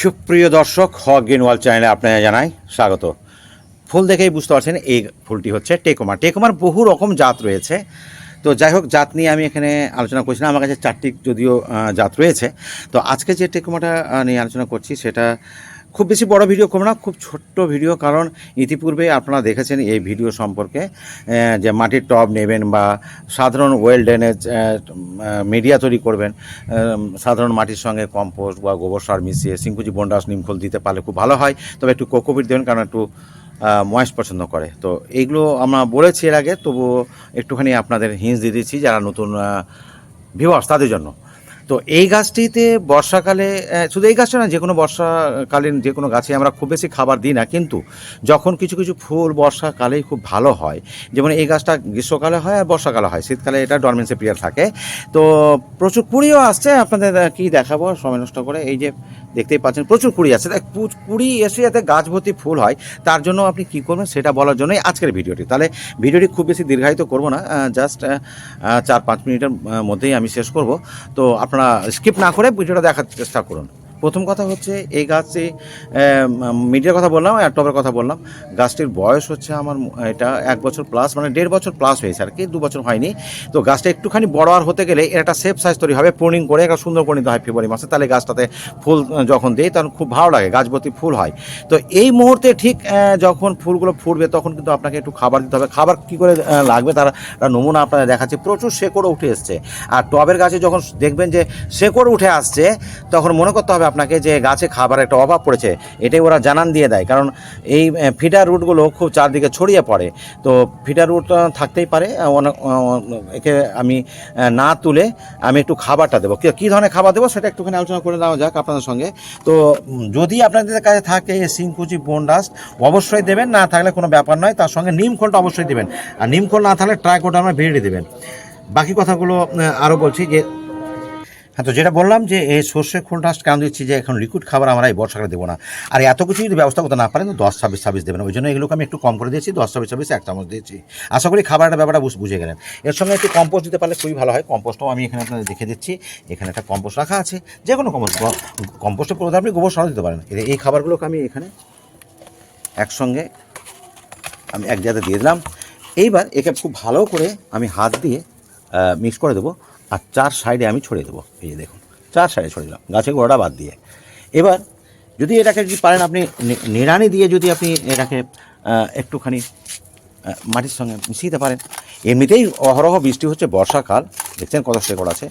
সুপ্রিয় দর্শক, হক গ্রিনওয়াল চ্যানেলে আপনারা জানাই স্বাগত। ফুল দেখেই বুঝতে পারছেন এই ফুলটি হচ্ছে টেকোমা টেকোমার বহু রকম জাত রয়েছে। তো যাই হোক, জাত নিয়ে আমি এখানে আলোচনা করছি না। আমার কাছে চারটি যদিও জাত রয়েছে। তো আজকে যে টেকোমাটা নিয়ে আলোচনা করছি, সেটা খুব বেশি বড় ভিডিও করব না, খুব ছোট্ট ভিডিও, কারণ ইতিপূর্বে আপনারা দেখেছেন এই ভিডিও সম্পর্কে যে মাটির টব নেবেন বা সাধারণ ওয়েল ড্রেনেজ মিডিয়া তৈরি করবেন সাধারণ মাটির সঙ্গে কম্পোস্ট বা গোবর সার মিশিয়ে সিংকুচি বন্ডাস নিমখোল দিতে পারলে খুব ভালো হয়, তবে একটু কোকোপিট দেবেন, কারণ একটু ময়েস পছন্দ করে। তো এইগুলো আমরা বলেছি এর আগে, তবুও একটুখানি আপনাদের হিন্স দিয়ে দিচ্ছি, যারা নতুন ভিউয়ার্স তাদের জন্য। তো এই গাছটিতে বর্ষাকালে শুধু এই গাছটা না যে কোনো বর্ষাকালীন যে কোনো গাছে আমরা খুব বেশি খাবার দিই না, কিন্তু যখন কিছু কিছু ফুল বর্ষাকালেই খুব ভালো হয়, যেমন এই গাছটা গ্রীষ্মকালে হয় আর বর্ষাকালে হয়, শীতকালে এটা ডরমেন্সে পিরিয়ড থাকে। তো প্রচুর কুড়িও আসছে, আপনাদের কি দেখাবো, সময় নষ্ট করে, এই যে দেখতেই পাচ্ছেন, প্রচুর কুড়ি আছে। পু- কুড়ি এসে যাতে গাছ ভর্তি ফুল হয়, তার জন্য আপনি কি করবেন সেটা বলার জন্যই আজকের ভিডিওটি। তাহলে ভিডিওটি খুব বেশি দীর্ঘায়িত করব না জাস্ট চার পাঁচ মিনিটের মধ্যেই আমি শেষ করব। তো আপনারা স্কিপ না করে ভিডিওটা দেখার চেষ্টা করুন। প্রথম কথা হচ্ছে এই গাছে মিডিয়ার কথা বললাম আর টবের কথা বললাম। গাছটির বয়স হচ্ছে আমার এটা এক বছর প্লাস মানে দেড় বছর প্লাস হয়েছে আর কি, দু বছর হয়নি। তো গাছটা একটুখানি বড় আর হতে গেলে এর একটা সেফ সাইজ তৈরি হবে প্রুনিং করে একটা সুন্দর পরিণত হয় ফেব্রুয়ারি মাসে। তাহলে গাছটাতে ফুল যখন দেয় তখন খুব ভালো লাগে গাছ ভর্তি ফুল হয়। তো এই মুহূর্তে ঠিক যখন ফুলগুলো ফুটবে তখন কিন্তু আপনাকে একটু খাবার দিতে হবে। খাবার কী করে লাগবে তার নমুনা আপনাদের দেখাচ্ছে। প্রচুর শেকড় উঠে এসছে। আর টবের গাছে যখন দেখবেন যে শেকড় উঠে আসছে, তখন মনে করতে হবে আপনাকে যে গাছে খাবার একটা অভাব পড়েছে, এটাই ওরা জানান দিয়ে দেয়। কারণ এই ফিডার রুটগুলো খুব চারদিকে ছড়িয়ে পড়ে। তো ফিডার রুট থাকতেই পারে একে আমি না তুলে আমি একটু খাবারটা দেবো। কি- ধরনের খাবার দেবো সেটা একটুখানি আলোচনা করে দেওয়া যাক আপনাদের সঙ্গে। তো যদি আপনাদের কাছে থাকে সিংকুচি বোনডাস অবশ্যই দেবেন, না থাকলে কোনো ব্যাপার নয়। তার সঙ্গে নিম খোলটা অবশ্যই দেবেন। আর নিম খোল না থাকলে ট্রাইকোডার্মা ভিড়ে দেবেন। বাকি কথাগুলো আরও বলছি যে হ্যাঁ তো যেটা বললাম যে এই সর্ষে, খোল খোলটা কেন দিচ্ছি যে, এখন লিকুইড খাবার আমরা এই বর্ষাকালে দেবো না। আর এত কিছু যদি ব্যবস্থা করতে না পারেন, তো দশ, ছাব্বিশ ছাব্বিশ দেবেন। ওই জন্য এগুলোকে আমি একটু কম করে দিয়েছি, দশ, ছাব্বিশ ছাব্বিশ, এক চামচ দিয়েছি। আশা করি খাবারটা ব্যাপারটা বুঝ- গেলেন। এর সঙ্গে একটু কম্পোস্ট দিতে পারলে খুবই ভালো হয়। কম্পোস্টও আমি এখানে আপনাদের দেখে দিচ্ছি। এখানে একটা কম্পোস্ট রাখা আছে। যে কোনো কম্পোস্ট কম্পোস্টের প্রধান আপনি গোবর সারও দিতে পারেন। এই খাবারগুলোকে আমি এখানে একসঙ্গে আমি এক জায়গাতে দিয়ে দিলাম। এইবার একে খুব ভালো করে আমি হাত দিয়ে মিক্স করে দেবো। আর চার সাইডে আমি ছড়িয়ে দেবো। এই যে দেখুন, চার সাইডে ছড়িয়ে দিলাম গাছের গোড়াটা বাদ দিয়ে। এবার যদি এটাকে যদি পারেন আপনি নিড়ানি দিয়ে যদি আপনি এটাকে একটুখানি মাটির সঙ্গে মিশিয়ে দিতে পারেন। এমনিতেই অহরহ বৃষ্টি হচ্ছে বর্ষাকাল, দেখছেন কত শেকড় আছে?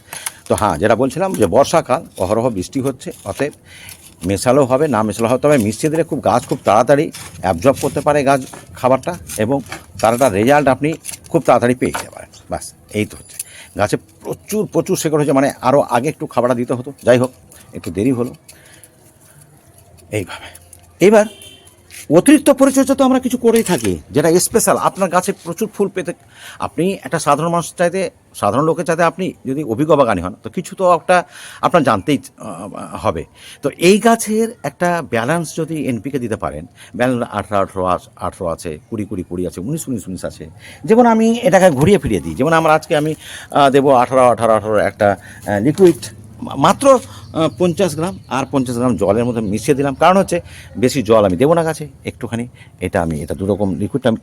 তো হ্যাঁ যেটা বলছিলাম যে বর্ষাকাল, অহরহ বৃষ্টি হচ্ছে, অতএব মেশালেও হবে, না মেশালেও হবে, তবে মিশিয়ে দিলে খুব গাছ খুব তাড়াতাড়ি অ্যাবজর্ব করতে পারে গাছ খাবারটা, এবং তার একটা রেজাল্ট আপনি খুব তাড়াতাড়ি পেয়ে যেতে পারেন। বাস এই তো হচ্ছে। গাছে প্রচুর প্রচুর শেকড় হয়েছে মানে আরও আগে একটু খাবারটা দিতে হতো। যাই হোক, একটু দেরি হলো। এইভাবে। এবার, অতিরিক্ত পরিচর্যা তো আমরা কিছু করেই থাকি, যেটা স্পেশাল আপনার গাছে প্রচুর ফুল পেতে, আপনি একটা সাধারণ মানুষ চাইতে সাধারণ লোকের চাইতে আপনি যদি অভিজ্ঞ বাগানি হন, তো কিছু তো একটা আপনার জানতেই হবে। তো এই গাছের একটা ব্যালেন্স যদি এনপিকে দিতে পারেন ব্যালেন্স আঠারো আঠারো আঠারো আছে, কুড়ি কুড়ি কুড়ি আছে, উনিশ উনিশ উনিশ আছে। যেমন আমি এটাকে ঘুরিয়ে ফিরিয়ে দিই, যেমন আমার আজকে আমি দেবো আঠারো আঠারো আঠারো একটা লিকুইড মাত্র পঞ্চাশ গ্রাম, আর পঞ্চাশ গ্রাম জলের মধ্যে মিশিয়ে দিলাম। কারণ হচ্ছে বেশি জল আমি দেবো না গাছে, একটুখানি, এটা আমি, এটা দুরকম লিকুইডটা আমি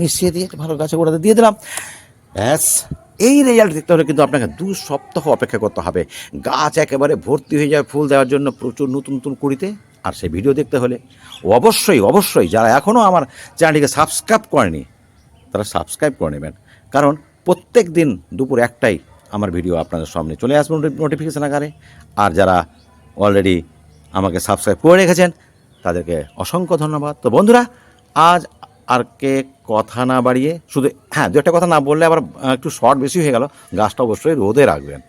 মিশিয়ে দিয়ে ভালো গাছে গোড়াতে দিয়ে দিলাম। ব্যাস। এই রেজাল্ট দেখতে হলে কিন্তু আপনাকে দু সপ্তাহ অপেক্ষা করতে হবে। গাছ একেবারে ভর্তি হয়ে যায় ফুল দেওয়ার জন্য প্রচুর নতুন নতুন কুড়িতে। আর সেই ভিডিও দেখতে হলে অবশ্যই অবশ্যই যারা এখনও আমার চ্যানেলটিকে সাবস্ক্রাইব করেনি, তারা সাবস্ক্রাইব করে নেবেন। কারণ প্রত্যেক দিন দুপুর একটাই আমার ভিডিও আপনাদের সামনে চলে আসবে নোটিফিকেশান আকারে। আর যারা অলরেডি আমাকে সাবস্ক্রাইব করে রেখেছেন, তাদেরকে অসংখ্য ধন্যবাদ। তো বন্ধুরা, আজ আর কে কথা না বাড়িয়ে, শুধু হ্যাঁ দু একটা কথা না বললে আবার একটু শর্ট বেশি হয়ে গেল, গাছটা অবশ্যই রোদে রাখবেন।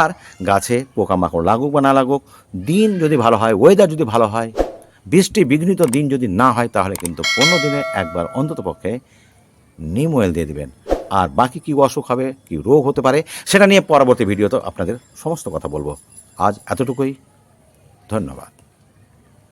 আর গাছে পোকামাকড় লাগুক বা না লাগুক, দিন যদি ভালো হয় ওয়েদার যদি ভালো হয়, বৃষ্টি বিঘ্নিত দিন যদি না হয়, তাহলে কিন্তু পনেরো দিনে একবার অন্তত পক্ষে নিম অয়েল দিয়ে দেবেন। আর বাকি কী অসুখ হবে, কী রোগ হতে পারে, সেটা নিয়ে পরবর্তী ভিডিওতে আপনাদের সমস্ত কথা বলব। আজ এতটুকুই, ধন্যবাদ।